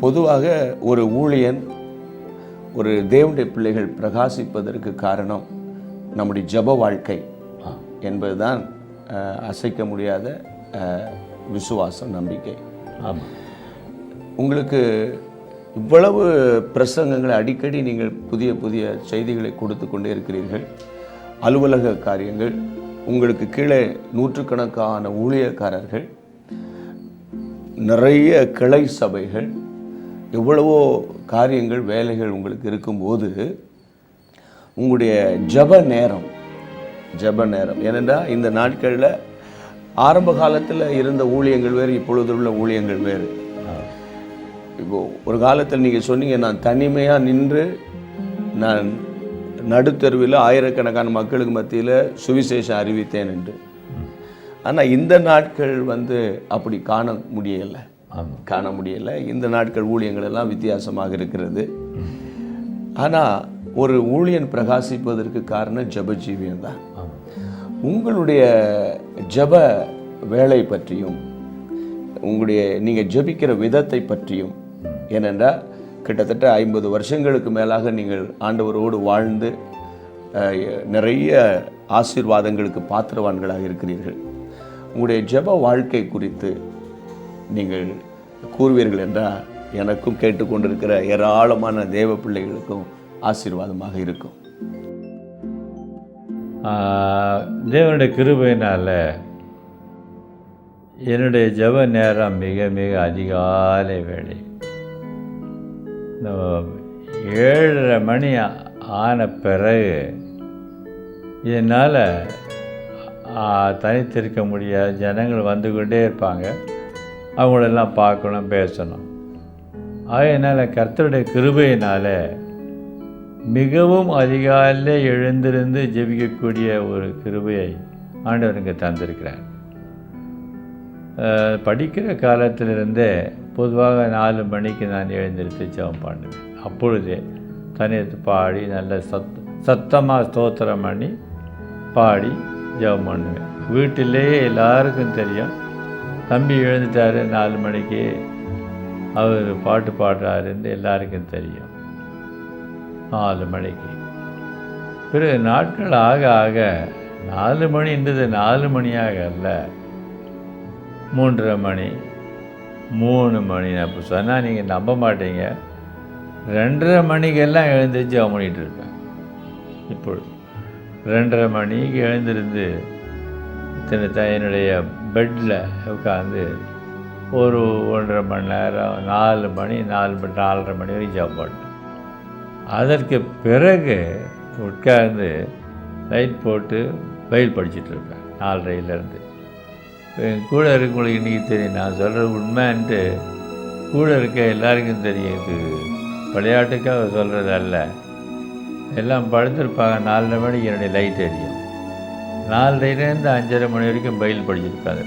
பொதுவாக ஒரு ஊழியன் ஒரு தேவனுடைய பிள்ளைகள் பிரகாசிப்பதற்கு காரணம் நம்முடைய ஜெப வாழ்க்கை என்பதுதான் அசைக்க முடியாத விசுவாசம் நம்பிக்கை. ஆமாம் உங்களுக்கு இவ்வளவு பிரசங்கங்களை அடிக்கடி நீங்கள் புதிய புதிய செய்திகளை கொடுத்து கொண்டே இருக்கிறீர்கள். அலுவலக காரியங்கள் உங்களுக்கு கீழே நூற்றுக்கணக்கான ஊழியக்காரர்கள் நிறைய கிளை சபைகள் எவ்வளவோ காரியங்கள் வேலைகள் உங்களுக்கு இருக்கும்போது உங்களுடைய ஜப நேரம் ஜப நேரம். ஏனென்றால் இந்த நாட்களில் ஆரம்ப காலத்தில் இருந்த ஊழியங்கள் வேறு இப்பொழுது உள்ள ஊழியங்கள் வேறு. இப்போ ஒரு காலத்தில் நீங்கள் சொன்னீங்க நான் தனிமையாக நின்று நான் நடுத்தெருவில் ஆயிரக்கணக்கான மக்களுக்கு மத்தியில் சுவிசேஷம் அறிவித்தேன் என்று. ஆனால் இந்த நாட்கள் வந்து அப்படி காண முடியலை. காண முடியலை. இந்த நாட்கள் ஊழியங்கள் எல்லாம் வித்தியாசமாக இருக்கிறது. ஆனால் ஒரு ஊழியன் பிரகாசிப்பதற்கு காரணம் ஜபஜீவியம் தான். உங்களுடைய ஜப வேலை பற்றியும் உங்களுடைய நீங்கள் ஜெபிக்கிற விதத்தை பற்றியும் ஏனென்றால் கிட்டத்தட்ட ஐம்பது வருஷங்களுக்கு மேலாக நீங்கள் ஆண்டவரோடு வாழ்ந்து நிறைய ஆசீர்வாதங்களுக்கு பாத்திரவான்களாக இருக்கிறீர்கள். உங்களுடைய ஜெப வாழ்க்கை குறித்து நீங்கள் கூறுவீர்கள் என்றால் எனக்கும் கேட்டுக்கொண்டிருக்கிற ஏராளமான தேவ பிள்ளைகளுக்கும் ஆசீர்வாதமாக இருக்கும். தேவனுடைய கிருபையினால் என்னுடைய ஜப நேரம் மிக மிக அதிகாலை வேலை ஏழரை மணி ஆன பிறகு என்னால் தனித்திருக்க முடியாது ஜனங்கள் வந்து கொண்டே இருப்பாங்க. அவங்களெல்லாம் பார்க்கணும் பேசணும். அதனால் கர்த்தருடைய கிருபையினால் மிகவும் அதிகாலையில் எழுந்திருந்து ஜெபிக்கக்கூடிய ஒரு கிருபையை ஆண்டவர் தந்திருக்கிறார். படிக்கிற காலத்திலிருந்தே பொதுவாக நாலு மணிக்கு நான் எழுந்திருத்து ஜெபம் பண்ணுவேன். அப்பொழுதே தனித்து பாடி நல்ல சத் சத்தமாக ஸ்தோத்திரம் பண்ணி பாடி ஜெபம் பண்ணுவேன். வீட்டிலேயே எல்லாருக்கும் தெரியும் தம்பி எழுந்துட்டாரு நாலு மணிக்கு. அவர் பாட்டு பாடுறாருன்னு எல்லாருக்கும் தெரியும். நாலு மணிக்கு. பிறகு நாட்கள் ஆக ஆக நாலு மணின்றது நாலு மணியாக அல்ல. மூன்றரை மணி மூணு மணி. நான் இப்போ சொன்னால் நீங்கள் நம்ப மாட்டீங்க. ரெண்டரை மணிக்கெல்லாம் எழுந்திரிச்சு அவன் பண்ணிகிட்டு இருப்பேன் இப்பொழுது ரெண்டரை மணிக்கு எழுந்திருந்து என்னுடைய பெட்டில் உட்காந்து ஒரு ஒன்றரை மணி நேரம் நாலு மணி நாலு மணி நாலரை மணி வரைக்கும் ஜாப் பண்ணேன் அதற்கு பிறகு உட்கார்ந்து லைட் போட்டு பயில் படிச்சுட்டு இருப்பேன் நாலரையிலேருந்து என் கூட இருக்கவங்களுக்கு இன்றைக்கி தெரியும் நான் சொல்கிறது உண்மைன்ட்டு கூட இருக்க எல்லாருக்கும் தெரியும். இது விளையாட்டுக்காக சொல்கிறது அல்ல. எல்லாம் படுத்திருப்பாங்க நாலரை மணிக்கு என்னுடைய லைட் எரியும். நாலரைலேருந்து அஞ்சரை மணி வரைக்கும் பயில் உட்காந்து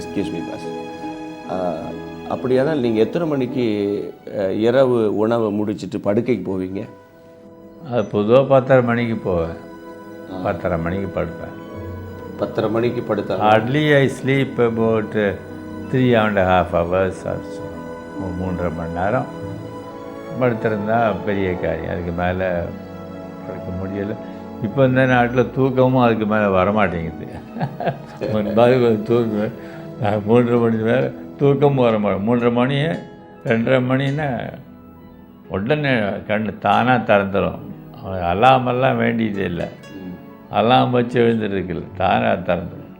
எஸ்கியூஸ் மீ பாஸ் அப்படியானால் நீங்கள் எத்தனை மணிக்கு இரவு உணவை முடிச்சிட்டு படுக்கைக்கு போவீங்க? அது பொதுவாக பத்தரை மணிக்கு போவேன். பத்தரை மணிக்கு படுப்பேன். பத்தரை மணிக்கு படுத்தா hardly I sleep about three and half hours also மூன்றரை மணி நேரம். படுத்திருந்தா பெரிய காரியம். அதுக்கு மேலே படுக்க முடியலை. இப்போ இந்த நாட்டில் தூக்கமும் அதுக்கு மேலே வரமாட்டேங்குது. முன்பாக கொஞ்சம் தூங்குவேன் நான் மூன்றரை மணி மேலே தூக்கமும் வர மாட்டேன் மூன்றரை மணி ரெண்டரை மணின்னா உடனே கண்ணு தானாக திறந்துடும் அலாமெல்லாம் வேண்டியது இல்லை. அலாம் வச்சு எழுந்துருக்குல்ல தானாக திறந்துடும்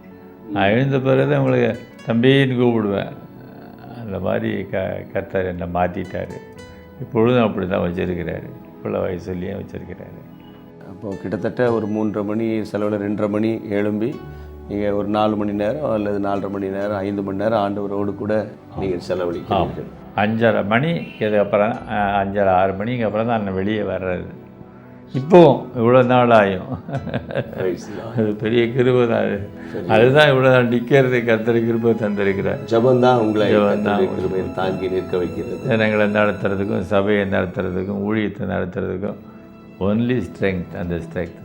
நான் எழுந்த பிறகு தான் உங்களுக்கு தம்பின்னு கூப்பிடுவேன். அந்த மாதிரி க கத்தர் என்னை மாற்றிட்டாரு இப்பொழுதும் அப்படி தான் வச்சுருக்கிறாரு. பிள்ளை வயசுலேயும் வச்சுருக்கிறாரு. அப்போ கிட்டத்தட்ட ஒரு மூன்றரை மணி செலவில் ரெண்டரை மணி எழும்பி நீங்கள் ஒரு நாலு மணி நேரம் அல்லது நாலரை மணி நேரம் ஐந்து மணி நேரம் ஆண்டவரோடு கூட நீங்கள் செலவழிக்கிறீர்கள். அஞ்சரை மணி இதுக்கப்புறம் அஞ்சரை ஆறு மணிக்கு அப்புறம் தான் வெளியே வர்றது. இப்போவும் இவ்வளோ நாள் ஆகும். அது பெரிய கிருபை தான். அது. அதுதான் இவ்வளோ நாள் நிற்கிறது கர்த்தர் கிருபை தந்திருக்கிறார். ஜெபம்தான் உங்களை. கிருபையில் தாங்கி நிற்க வைக்கிறது. ஜனங்களை நடத்துறதுக்கும் சபையை நடத்துறதுக்கும் ஊழியத்தை நடத்துறதுக்கும் only strength and the strength